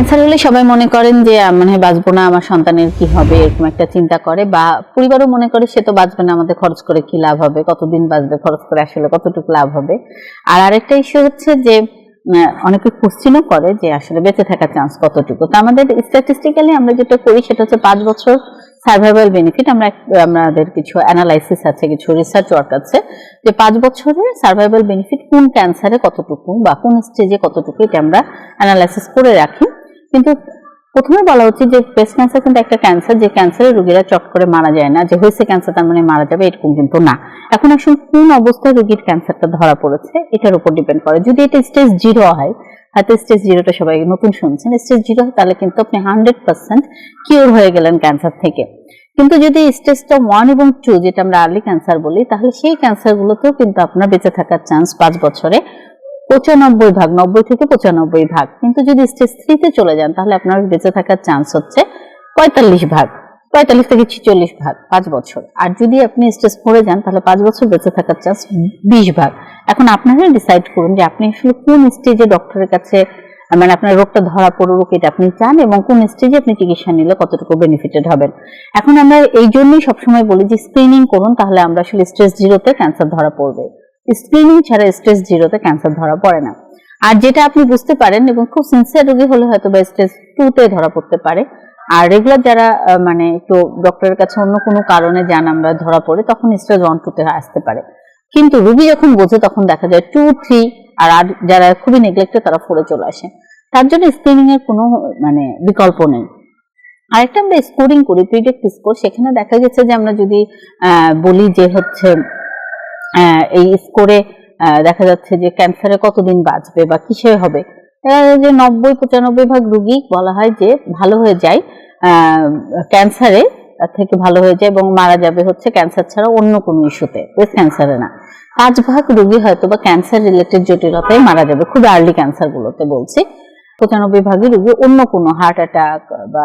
Cancer হলে সবাই মনে করেন যে মানে বাঁচবো না, আমার সন্তানের কি হবে, এরকম একটা চিন্তা করে, বা পরিবারও মনে করে সে তো বাঁচবে না, আমাদের খরচ করে কি লাভ হবে, কতদিন বাঁচবে, খরচ করে আসলে কতটুকু লাভ হবে। আর আরেকটা ইস্যু হচ্ছে যে অনেকে কোশ্চিনও করে যে, আসলে বেঁচে থাকার চান্স কতটুকু। তো আমাদের স্ট্যাটিস্টিক্যালি আমরা যেটা করি, সেটা হচ্ছে পাঁচ বছর সার্ভাইভাল বেনিফিট আমরা আমাদের কিছু অ্যানালাইসিস আছে, কিছু রিসার্চ ওয়ার্ক আছে, যে পাঁচ বছরে সার্ভাইভাল বেনিফিট কোন ক্যান্সারে কতটুকু, বা কোন স্টেজে কতটুকু, এটা আমরা অ্যানালাইসিস করে রাখি। কিন্তু প্রথমে বলা উচিত যে ব্রেস্ট ক্যান্সার কিন্তু একটা ক্যান্সার যে ক্যান্সারের রোগীরা চট করে মারা যায় না, যে হয়েছে ক্যান্সার তার মানে মারা যাবে এরকম কিন্তু না। এখন আসলে কোন অবস্থায় রোগীর ক্যান্সারটা ধরা পড়েছে, এটার উপর ডিপেন্ড করে। যদি এটা স্টেজ জিরো হয় হয়তো স্টেজ জিরোটা সবাই নতুন শুনছেন স্টেজ জিরো তাহলে কিন্তু আপনি হান্ড্রেড পার্সেন্ট কিওর হয়ে গেলেন ক্যান্সার থেকে। কিন্তু যদি স্টেজটা ওয়ান এবং টু যেটা আমরা আর্লি ক্যান্সার বলি, তাহলে সেই ক্যান্সারগুলোতেও কিন্তু আপনার বেঁচে থাকার চান্স পাঁচ বছরে পঁচানব্বই ভাগ, নব্বই থেকে পঁচানব্বই ভাগ। কিন্তু যদি স্টেজ থ্রিতে চলে যান, তাহলে আপনার বেঁচে থাকার চান্স হচ্ছে পঁয়তাল্লিশ ভাগ। পঁয়তাল্লিশ থেকে ছিচল্লিশ ভাগ, পাঁচ বছর। আর যদি আপনি স্টেজ ফোরে যান, তাহলে পাঁচ বছর বেঁচে থাকার চান্স বিশ ভাগ। এখন আপনারা ডিসাইড করুন যে আপনি আসলে কোন স্টেজে ডক্টরের কাছে মানে আপনার রোগটা ধরা পড়ুক, এটা আপনি চান এবং কোন স্টেজে আপনি চিকিৎসা নিলে কতটুকু বেনিফিটেড হবেন। এখন আমরা এই জন্যই সবসময় বলি যে স্ক্রিনিং করুন, তাহলে আমরা আসলে স্টেজ জিরোতে ক্যান্সার ধরা পড়বে। স্ক্রিনিং ছাড়া স্টেজ জিরোতে ক্যান্সার ধরা পড়ে না। আর যেটা আপনি বুঝতে পারেন এবং খুব সিনসিয়ার রোগী হলে হয়তো বা স্টেজ টুতে ধরা পড়তে পারে। আর রেগুলার যারা মানে একটু ডক্টরের কাছে অন্য কোনো কারণে যান আমরা ধরা পড়ে, তখন স্টেজ ওয়ান টুতে আসতে পারে। কিন্তু রুগী যখন বোঝে, তখন দেখা যায় টু থ্রি আর আর যারা খুবই নেগলেক্টেড তারা ফোরে চলে আসে। তার জন্য স্ক্রিনিং এর কোনো মানে বিকল্প নেই। আরেকটা আমরা স্কোরিং করি প্রিডিক্ট স্কোর সেখানে দেখা গেছে যে আমরা যদি বলি যে হচ্ছে এই স্কোরে দেখা যাচ্ছে যে ক্যান্সারে কতদিন বাঁচবে বা কিসে হবে? যে নব্বই, পঁচানব্বই ভাগ রুগী বলা হয় যে ভালো হয়ে যায় ক্যান্সারে থেকে ভালো হয়ে যায় এবং মারা যাবে হচ্ছে ক্যান্সার ছাড়া অন্য কোনো ইস্যুতে ব্রেস্ট ক্যান্সারে না। পাঁচ ভাগ রুগী হয়তো বা ক্যান্সার রিলেটেড জটিলতায় মারা যাবে, খুব আর্লি ক্যান্সার গুলোতে বলছি। পঁচানব্বই ভাগই রুগী অন্য কোনো হার্ট অ্যাটাক বা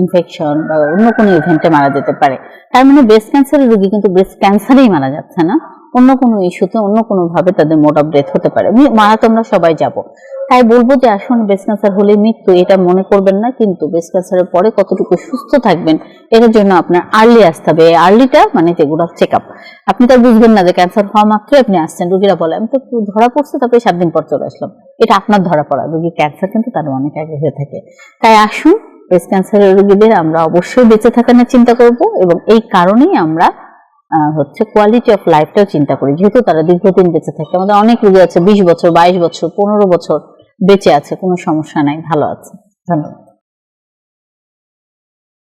ইনফেকশন বা অন্য কোনো ইভেন্টে মারা যেতে পারে। তার মানে ব্রেস্ট ক্যান্সারের রুগী কিন্তু ব্রেস্ট ক্যান্সারেই মারা যাচ্ছে না। অন্য কোনো ইস্যুতে, অন্য কোনো ভাবে তাদের মোড অফ ডেথ হতে পারে। মারা তো আমরা সবাই যাব। তাই বলব যে, আসুন ব্রেস্ট ক্যান্সার হলে মৃত্যু, এটা মনে করবেন না, কিন্তু ব্রেস্ট ক্যান্সারের পরে কতটুকু সুস্থ থাকবেন এটার জন্য আপনার আর্লি আসতে হবে। আর্লিটা মানে যেগুলো চেক আপ আপনি তো বুঝবেন না যে ক্যান্সার হওয়া মাত্রই আপনি আসছেন, রুগীরা বলে, আমি তো ধরা পড়ছে, তারপরে সাত দিন পর চলে আসলাম। এটা আপনার ধরা পড়া। রুগী ক্যান্সার কিন্তু তার অনেক আগে হয়ে থাকে। তাই আসুন ব্রেস্ট ক্যান্সারের রোগীদের আমরা অবশ্যই বেঁচে থাকার চিন্তা করব এবং এই কারণেই আমরা হচ্ছে কোয়ালিটি অফ লাইফটাও চিন্তা করি। যেহেতু তারা দীর্ঘদিন বেঁচে থাকে, আমাদের অনেক রোগী আছে, বিশ বছর, বাইশ বছর, পনেরো বছর বেঁচে আছে, কোনো সমস্যা নাই, ভালো আছে। ধন্যবাদ।